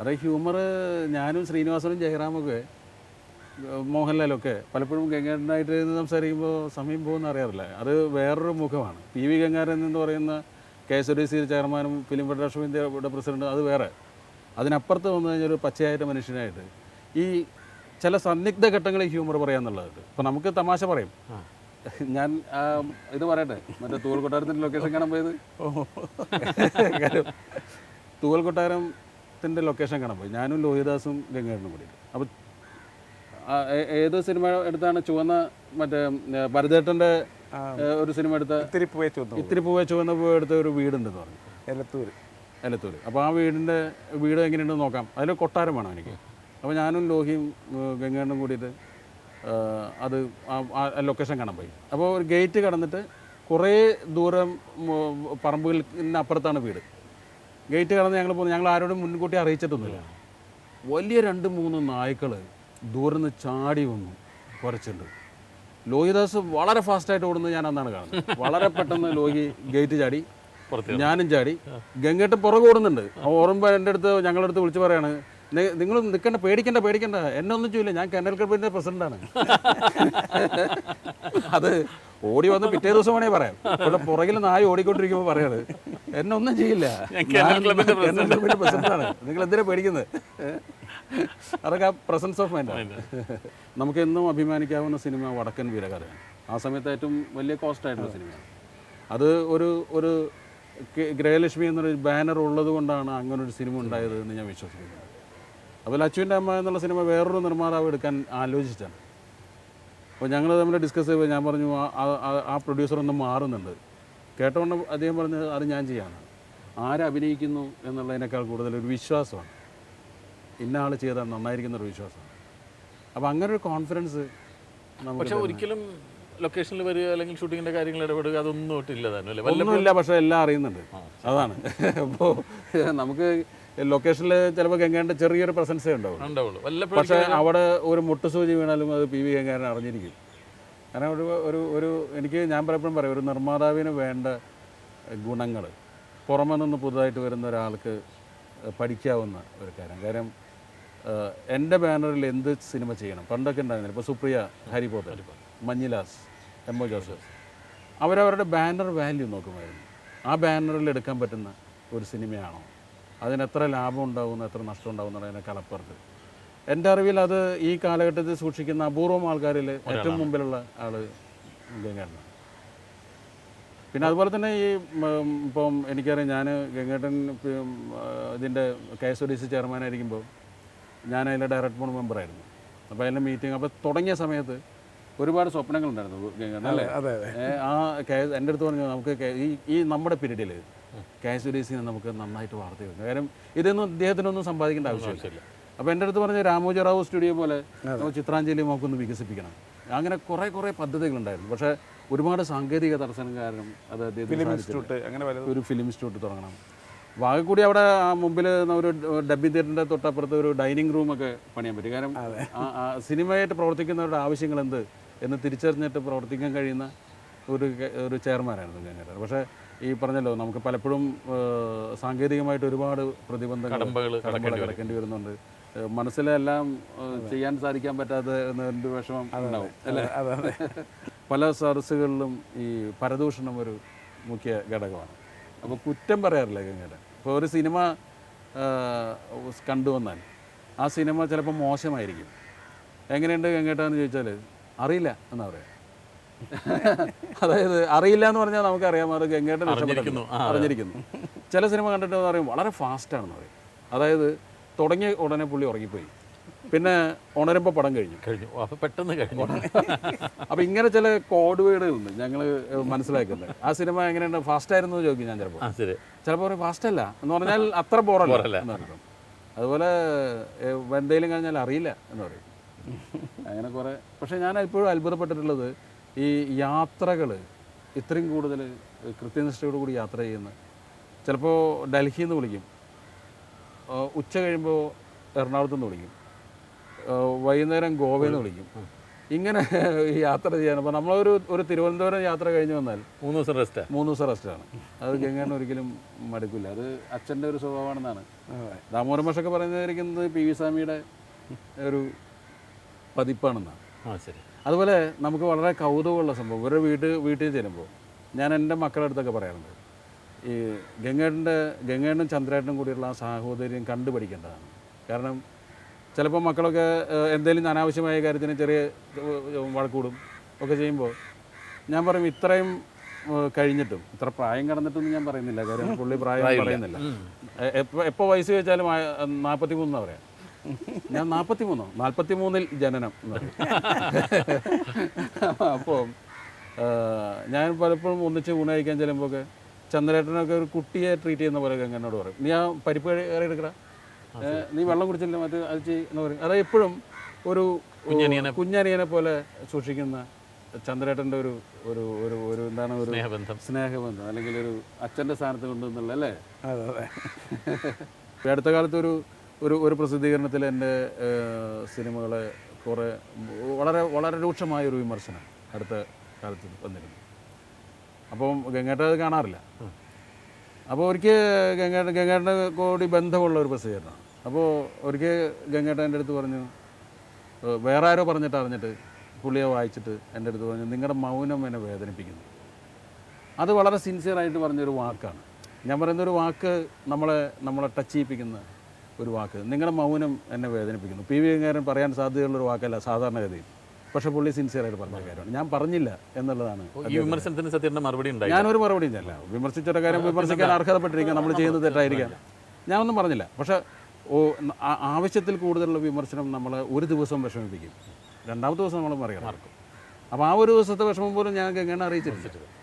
അത് ഹ്യൂമർ ഞാനും ശ്രീനിവാസനും ജയറാമൊക്കെ മോഹൻലാലൊക്കെ പലപ്പോഴും ഗംഗാരനായിട്ട് ഇരുന്ന് സംസാരിക്കുമ്പോൾ സമയം പോകുന്ന അറിയാറില്ല. അത് വേറൊരു മുഖമാണ്. പി വി ഗംഗാരൻ എന്ന് പറയുന്ന കെ എസ് ഡി സി ചെയർമാനും ഫിലിം ഫെഡറേഷൻ ഓഫ് ഇന്ത്യയുടെ പ്രസിഡന്റ് അത് വേറെ. അതിനപ്പുറത്ത് വന്നു കഴിഞ്ഞാൽ ഒരു പച്ചയായിട്ട് മനുഷ്യനായിട്ട് ഈ ചില സന്നിഗ്ധ ഘട്ടങ്ങളിൽ ഹ്യൂമർ പറയാന്നുള്ളത്. അപ്പോൾ നമുക്ക് തമാശ പറയും. ഞാൻ ഇത് പറയട്ടെ. മറ്റേ തൂവൽ കൊട്ടാരത്തിന്റെ ലൊക്കേഷൻ കാണാൻ പോയത്? തൂവൽ തൂവൽ കൊട്ടാരത്തിന്റെ ലൊക്കേഷൻ കാണാൻ പോയി. ഞാനും ലോഹിദാസും ഗംഗാധരനും കൂടി അപ്പോൾ ഏത് സിനിമ എടുത്താണ് ചുവന്ന മറ്റേ ഭരതേട്ടന്റെ ഒരു സിനിമ എടുത്ത? ഇത്തിരി പൂവേ ചുവന്ന ഇത്തിരി പൂവേ ചുവന്ന പൂവ് എടുത്ത ഒരു വീടുണ്ടെന്ന് പറഞ്ഞു. എലത്തൂര്. എലത്തൂർ അപ്പോൾ ആ വീടിന്റെ വീട് എങ്ങനെയുണ്ടെന്ന് നോക്കാം. അതിൽ കൊട്ടാരം വേണം എനിക്ക്. അപ്പോൾ ഞാനും ലോഹിയും ഗംഗാണ്ണും കൂടിയിട്ട് അത് ആ ലൊക്കേഷൻ കാണാൻ പോയി. അപ്പോൾ ഒരു ഗേറ്റ് കടന്നിട്ട് കുറേ ദൂരം ഉം, പറമ്പുകൾക്ക് അപ്പുറത്താണ് വീട്. ഗേറ്റ് കടന്ന് ഞങ്ങൾ പോകുന്നു ഞങ്ങൾ ആരോടും മുൻകൂട്ടി അറിയിച്ചിട്ടൊന്നുമില്ല. വലിയ രണ്ട് മൂന്ന് നായ്ക്കൾ ദൂരെ നിന്ന് ചാടി വന്നു കുറച്ചുണ്ട് ലോഹിദാസ് വളരെ ഫാസ്റ്റായിട്ട് ഓടുന്നത് ഞാൻ അന്നാണ് കാണുന്നത്. വളരെ പെട്ടെന്ന് ലോഹി ഗേറ്റ് ചാടി ഞാനും ചാടി. ഗംഗേട്ട് പുറകെ ഓടുന്നുണ്ട്. ഓർമ്മ എന്റെ അടുത്ത് ഞങ്ങളുടെ അടുത്ത് വിളിച്ചു പറയാണ് നിങ്ങൾ നിൽക്കണ്ട പേടിക്കണ്ട പേടിക്കണ്ട. എന്നെ ഒന്നും ചെയ്യില്ല ഞാൻ കനൽ ക്ലബിന്റെ പ്രസിഡന്റാണ് അത് ഓടി വന്ന് പിറ്റേ ദിവസം വേണേ പറയാം. ഇവിടെ പുറകിൽ നായ ഓടിക്കൊണ്ടിരിക്കുമ്പോൾ പറയാണ് എന്നെ ഒന്നും ചെയ്യില്ല. പ്രസിഡന്റാണ് നിങ്ങൾ എന്തിനാ പേടിക്കുന്നത്? അതൊക്കെ ആ പ്രസൻസ് ഓഫ് മൈൻഡ് നമുക്ക് എന്നും അഭിമാനിക്കാവുന്ന സിനിമ വടക്കൻ വീരകഥയാണ്. ആ സമയത്ത് ഏറ്റവും വലിയ കോസ്റ്റ് ആയിട്ടുള്ള സിനിമ അത് ഒരു ഒരു ഗ്രഹലക്ഷ്മി ഗൃഹലക്ഷ്മി എന്നൊരു ബാനർ ഉള്ളത് കൊണ്ടാണ് അങ്ങനെ ഒരു സിനിമ ഉണ്ടായത് എന്ന് ഞാൻ വിശ്വസിക്കുന്നു. അപ്പോൾ അച്ഛന്റെ അമ്മ എന്നുള്ള സിനിമ വേറൊരു നിർമ്മാതാവ് എടുക്കാൻ ആലോചിച്ചാണ് അപ്പോൾ ഞങ്ങൾ തമ്മിൽ ഡിസ്കസ് ചെയ്യുമ്പോൾ ഞാൻ പറഞ്ഞു ആ- പ്രൊഡ്യൂസർ ഒന്ന് മാറുന്നുണ്ട്. കേട്ടോണ്ട് അദ്ദേഹം പറഞ്ഞത് അത് ഞാൻ ചെയ്യാണ്. ആരഭിനയിക്കുന്നു എന്നുള്ളതിനേക്കാൾ കൂടുതൽ ഒരു വിശ്വാസമാണ്. ഇന്ന ആൾ ചെയ്താൽ നന്നായിരിക്കുന്ന ഒരു വിശ്വാസമാണ്. അപ്പോൾ അങ്ങനെ ഒരു കോൺഫിഡൻസ് പക്ഷെ ഒരിക്കലും ലൊക്കേഷനിൽ വരിക അല്ലെങ്കിൽ ഷൂട്ടിങ്ങിന്റെ കാര്യങ്ങൾ ഇടപെടുക അതൊന്നും ഒട്ടില്ല തന്നെ ഒന്നുമില്ല പക്ഷെ എല്ലാം അറിയുന്നുണ്ട്. അതാണ്. അപ്പോൾ നമുക്ക് ലൊക്കേഷനിൽ ചിലപ്പോൾ ഗംഗാന്റെ ചെറിയൊരു പ്രസൻസേ ഉണ്ടാവും പക്ഷേ അവിടെ ഒരു മുട്ടുസൂചി വീണാലും അത് പി വി ഗംഗാരൻ അറിഞ്ഞിരിക്കും. കാരണം ഒരു ഒരു ഒരു എനിക്ക് ഞാൻ പലപ്പോഴും പറയും ഒരു നിർമ്മാതാവിന് വേണ്ട ഗുണങ്ങൾ പുറമെ നിന്ന് പുതുതായിട്ട് വരുന്ന ഒരാൾക്ക് പഠിക്കാവുന്ന ഒരു കാര്യം. കാര്യം എന്റെ ബാനറിൽ എന്ത് സിനിമ ചെയ്യണം? പണ്ടൊക്കെ ഉണ്ടായിരുന്നില്ല? ഇപ്പോൾ Supriya ഹരിപോത്തൽ Manjilas M O Joseph. അവരവരുടെ ബാനർ വാല്യൂ നോക്കുമായിരുന്നു. ആ ബാനറിൽ എടുക്കാൻ പറ്റുന്ന ഒരു സിനിമയാണോ? അതിന് എത്ര ലാഭം ഉണ്ടാകുന്നു എത്ര നഷ്ടം ഉണ്ടാകുന്നു എന്നതിനെ കലപ്പുറത്ത്. എന്റെ അറിവിൽ അത് ഈ കാലഘട്ടത്തിൽ സൂക്ഷിക്കുന്ന അപൂർവം ആൾക്കാരിൽ ഏറ്റവും മുമ്പിലുള്ള ആൾ ഗംഗേട്ടനാണ്. പിന്നെ അതുപോലെ തന്നെ ഈ ഇപ്പം എനിക്കറിയാം ഞാൻ ഗംഗേട്ടൻ ഇതിന്റെ K S O D C ചെയർമാനായിരിക്കുമ്പോൾ ഞാൻ അതിലെ ഡയറക്ട് ബോർഡ് മെമ്പറായിരുന്നു അപ്പോൾ അതിന്റെ മീറ്റിംഗ് അപ്പോൾ തുടങ്ങിയ സമയത്ത് ഒരുപാട് സ്വപ്നങ്ങളുണ്ടായിരുന്നു ഗംഗേട്ടൻ അല്ലേ? ആ കെ എന്റെ അടുത്ത് പറഞ്ഞു നമുക്ക് ഈ ഈ നമ്മുടെ പീരീഡിൽ കെ നിന്ന് ഡി സിനെ നമുക്ക് നന്നായിട്ട് വാർത്ത വരുന്നു കാര്യം ഇതൊന്നും ഇദ്ദേഹത്തിനൊന്നും സമ്പാദിക്കേണ്ട ആവശ്യമില്ല. അപ്പോൾ എന്റെ അടുത്ത് പറഞ്ഞ രാമോജറാവു സ്റ്റുഡിയോ പോലെ നമുക്ക് ചിത്രാഞ്ജലി നമുക്കൊന്ന് വികസിപ്പിക്കണം. അങ്ങനെ കുറേ കുറേ പദ്ധതികളുണ്ടായിരുന്നു. പക്ഷേ ഒരുപാട് സാങ്കേതിക തടസ്സം കാരണം അത് അദ്ദേഹത്തിന് ഒരു ഫിലിം ഇൻസ്റ്റിറ്റ്യൂട്ട് തുടങ്ങണം. വാഗക്കൂടി അവിടെ ആ മുമ്പിൽ ഒരു ഡബ്ബി തിയേറ്ററിന്റെ തൊട്ടപ്പുറത്ത് ഒരു ഡൈനിങ് റൂമൊക്കെ പണിയാൻ പറ്റും. കാരണം സിനിമയായിട്ട് പ്രവർത്തിക്കുന്നവരുടെ ആവശ്യങ്ങൾ എന്ത് എന്ന് തിരിച്ചറിഞ്ഞിട്ട് പ്രവർത്തിക്കാൻ കഴിയുന്ന ഒരു ഒരു ചെയർമാനായിരുന്നു ഞാൻ പക്ഷേ ഈ പറഞ്ഞല്ലോ നമുക്ക് പലപ്പോഴും സാങ്കേതികമായിട്ട് ഒരുപാട് പ്രതിബന്ധങ്ങൾ കിടക്കേണ്ടി വരുന്നുണ്ട്. മനസ്സിലെല്ലാം ചെയ്യാൻ സാധിക്കാൻ പറ്റാതെ എന്നൊരു വിഷമം ഉണ്ടാവും അല്ലേ? പല സദസ്സുകളിലും ഈ പരദൂഷണം ഒരു മുഖ്യ ഘടകമാണ്. അപ്പോൾ കുറ്റം പറയാറില്ല ഇങ്ങനെ ഇപ്പോൾ ഒരു സിനിമ കണ്ടുവന്നാൽ ആ സിനിമ ചിലപ്പോൾ മോശമായിരിക്കും. എങ്ങനെയുണ്ട് ഗംഗേട്ടാന്ന് ചോദിച്ചാൽ അറിയില്ല എന്നാ പറയാം. അതായത് അറിയില്ല എന്ന് പറഞ്ഞാൽ നമുക്ക് അറിയാം. അത് ഗംഗേട്ടൻ അറിഞ്ഞിരിക്കുന്നു. ഇഷ്ടപ്പെട്ടു അറിഞ്ഞിരിക്കുന്നു. ചില സിനിമ കണ്ടിട്ട് പറയും വളരെ ഫാസ്റ്റാണെന്ന് പറയും. അതായത് തുടങ്ങിയ ഉടനെ പുള്ളി ഉറങ്ങിപ്പോയി. പിന്നെ ഉണരുമ്പോൾ പടം കഴിഞ്ഞു. കഴിഞ്ഞു. അപ്പൊ പെട്ടെന്ന് കഴിഞ്ഞു. അപ്പൊ ഇങ്ങനെ ചില കോഡ് വേർഡുകളുണ്ട് ഞങ്ങൾ മനസ്സിലാക്കുന്നത്. ആ സിനിമ എങ്ങനെയുണ്ട്? ഫാസ്റ്റ് ആയിരുന്നു എന്ന് ചോദിക്കും ഞാൻ ചിലപ്പോൾ. ചിലപ്പോൾ പറയും ഫാസ്റ്റ് അല്ല എന്ന് പറഞ്ഞാൽ അത്ര ബോറല്ല അതുപോലെ എന്തെങ്കിലും കഴിഞ്ഞാൽ അറിയില്ല എന്ന് പറയും. അങ്ങനെ കുറേ പക്ഷേ ഞാൻ ഇപ്പോഴും അത്ഭുതപ്പെട്ടിട്ടുള്ളത് ഈ യാത്രകൾ ഇത്രയും കൂടുതൽ കൃത്യനിഷ്ഠയോട് കൂടി യാത്ര ചെയ്യുന്ന ചിലപ്പോൾ ഡൽഹിയിൽ നിന്ന് വിളിക്കും ഉച്ച കഴിയുമ്പോൾ എറണാകുളത്ത് നിന്ന് വിളിക്കും. വൈകുന്നേരം ഗോവയിൽ നിന്ന് വിളിക്കും. ഇങ്ങനെ യാത്ര ചെയ്യാൻ അപ്പോൾ നമ്മളൊരു ഒരു തിരുവനന്തപുരം യാത്ര കഴിഞ്ഞ് വന്നാൽ മൂന്ന് ദിവസം റെസ്റ്റ് മൂന്ന് ദിവസം റെസ്റ്റാണ് അത് ഗംഗേണ്ണ ഒരിക്കലും മടുക്കില്ല. അത് അച്ഛന്റെ ഒരു സ്വഭാവമാണെന്നാണ്. ദാമോദരൻ മാഷൊക്കെ പറയുന്നതായിരിക്കുന്നത് പി വി സ്വാമിയുടെ ഒരു പതിപ്പാണെന്നാണ്. ആ ശരി. അതുപോലെ നമുക്ക് വളരെ കൗതുകമുള്ള സംഭവം. ഒരു വീട് വീട്ടിൽ ചെല്ലുമ്പോൾ ഞാൻ എന്റെ മക്കളുടെ അടുത്തൊക്കെ പറയാറുണ്ട്. ഈ ഗംഗേട്ടന്റെ ഗംഗേട്ടനും ചന്ദ്രേട്ടനും കൂടിയുള്ള ആ സാഹോദര്യം കണ്ടുപഠിക്കേണ്ടതാണ്. കാരണം ചിലപ്പോൾ മക്കളൊക്കെ എന്തെങ്കിലും അനാവശ്യമായ കാര്യത്തിന് ചെറിയ വഴക്കൂടും ഒക്കെ ചെയ്യുമ്പോൾ ഞാൻ പറയും ഇത്രയും കഴിഞ്ഞിട്ടും ഇത്ര പ്രായം കടന്നിട്ടൊന്നും ഞാൻ പറയുന്നില്ല. കാര്യം പുള്ളി പ്രായം പറയുന്നില്ല. എപ്പോൾ എപ്പോൾ വയസ്സ് ചോദിച്ചാലും നാൽപ്പത്തി മൂന്നാണ് പറയാം. ഞാൻ നാൽപ്പത്തി മൂന്നോ നാൽപ്പത്തി മൂന്നിൽ ജനനം. അപ്പോൾ ഞാൻ പലപ്പോഴും ഒന്നിച്ച് ഊണ് കഴിക്കാൻ ചെല്ലുമ്പോഴൊക്കെ ചന്ദ്രേട്ടനൊക്കെ ഒരു കുട്ടിയെ ട്രീറ്റ് ചെയ്യുന്ന പോലെ എന്നോട് പറയും. നീ ആ പരിപ്പ് കയറി എടുക്കടാ. നീ വെള്ളം കുടിച്ചില്ല മറ്റേ അത് ചെയ്യുന്ന എന്ന് പറയും. അത് എപ്പോഴും ഒരു കുഞ്ഞനിയനെ- കുഞ്ഞനിയനെ പോലെ സൂക്ഷിക്കുന്ന ചന്ദ്രേട്ടന്റെ ഒരു ഒരു ഒരു ഒരു എന്താണ് ഒരു സ്നേഹബന്ധം. സ്നേഹബന്ധം. അല്ലെങ്കിൽ ഒരു അച്ഛന്റെ സ്ഥാനത്ത് കൊണ്ടുവന്നുള്ള അല്ലേ? അതെ അതെ. ഈ അടുത്ത കാലത്ത് ഒരു ഒരു ഒരു പ്രസിദ്ധീകരണത്തിൽ എന്റെ സിനിമകളെ കുറേ വളരെ വളരെ രൂക്ഷമായ ഒരു വിമർശനം അടുത്ത കാലത്ത് വന്നിരുന്നു. അപ്പം ഗംഗേട്ട അത് കാണാറില്ല. അപ്പോൾ ഒരിക്കൽ ഗംഗേട്ട ഗംഗേട്ടന്റെ കൂടി ബന്ധമുള്ള ഒരു പ്രസിദ്ധീകരണം. അപ്പോൾ ഒരിക്കൽ ഗംഗേട്ട എന്റെ അടുത്ത് പറഞ്ഞു വേറെ ആരോ പറഞ്ഞിട്ട് അറിഞ്ഞിട്ട് പുള്ളിയെ വായിച്ചിട്ട് എന്റെ അടുത്ത് പറഞ്ഞു നിങ്ങളുടെ മൗനം എന്നെ വേദനിപ്പിക്കുന്നു. അത് വളരെ സിൻസിയറായിട്ട് പറഞ്ഞൊരു വാക്കാണ്. ഞാൻ പറയുന്നൊരു വാക്ക് നമ്മളെ നമ്മളെ ടച്ച് ചെയ്യിപ്പിക്കുന്ന ഒരു വാക്ക്. നിങ്ങളുടെ മൗനം എന്നെ വേദനിപ്പിക്കുന്നു. പി വി ഗംഗാരൻ പറയാൻ സാധ്യതയുള്ളൊരു വാക്കല്ല സാധാരണഗതിയിൽ. പക്ഷേ പുള്ളി സിൻസിയറായിട്ട് പറഞ്ഞ കാര്യമാണ്. ഞാൻ പറഞ്ഞില്ല എന്നുള്ളതാണ് ഈ വിമർശനത്തിന് സത്യത്തിന്റെ മറുപടി ഞാനൊരു മറുപടി ഇല്ല വിമർശിച്ചൊരു കാര്യം വിമർശിക്കാൻ അർഹതപ്പെട്ടിരിക്കുക നമ്മൾ ചെയ്യുന്നത് തെറ്റായിരിക്കാം. ഞാനൊന്നും പറഞ്ഞില്ല. പക്ഷേ ഓ ആവശ്യത്തിൽ കൂടുതലുള്ള വിമർശനം നമ്മൾ ഒരു ദിവസം വിഷമിപ്പിക്കും. രണ്ടാമത്തെ ദിവസം നമ്മൾ മറികടക്കും. അപ്പോൾ ആ ഒരു ദിവസത്തെ വിഷമം പോലും ഞാൻ എങ്ങനെ അറിയിച്ചിട്ടില്ല.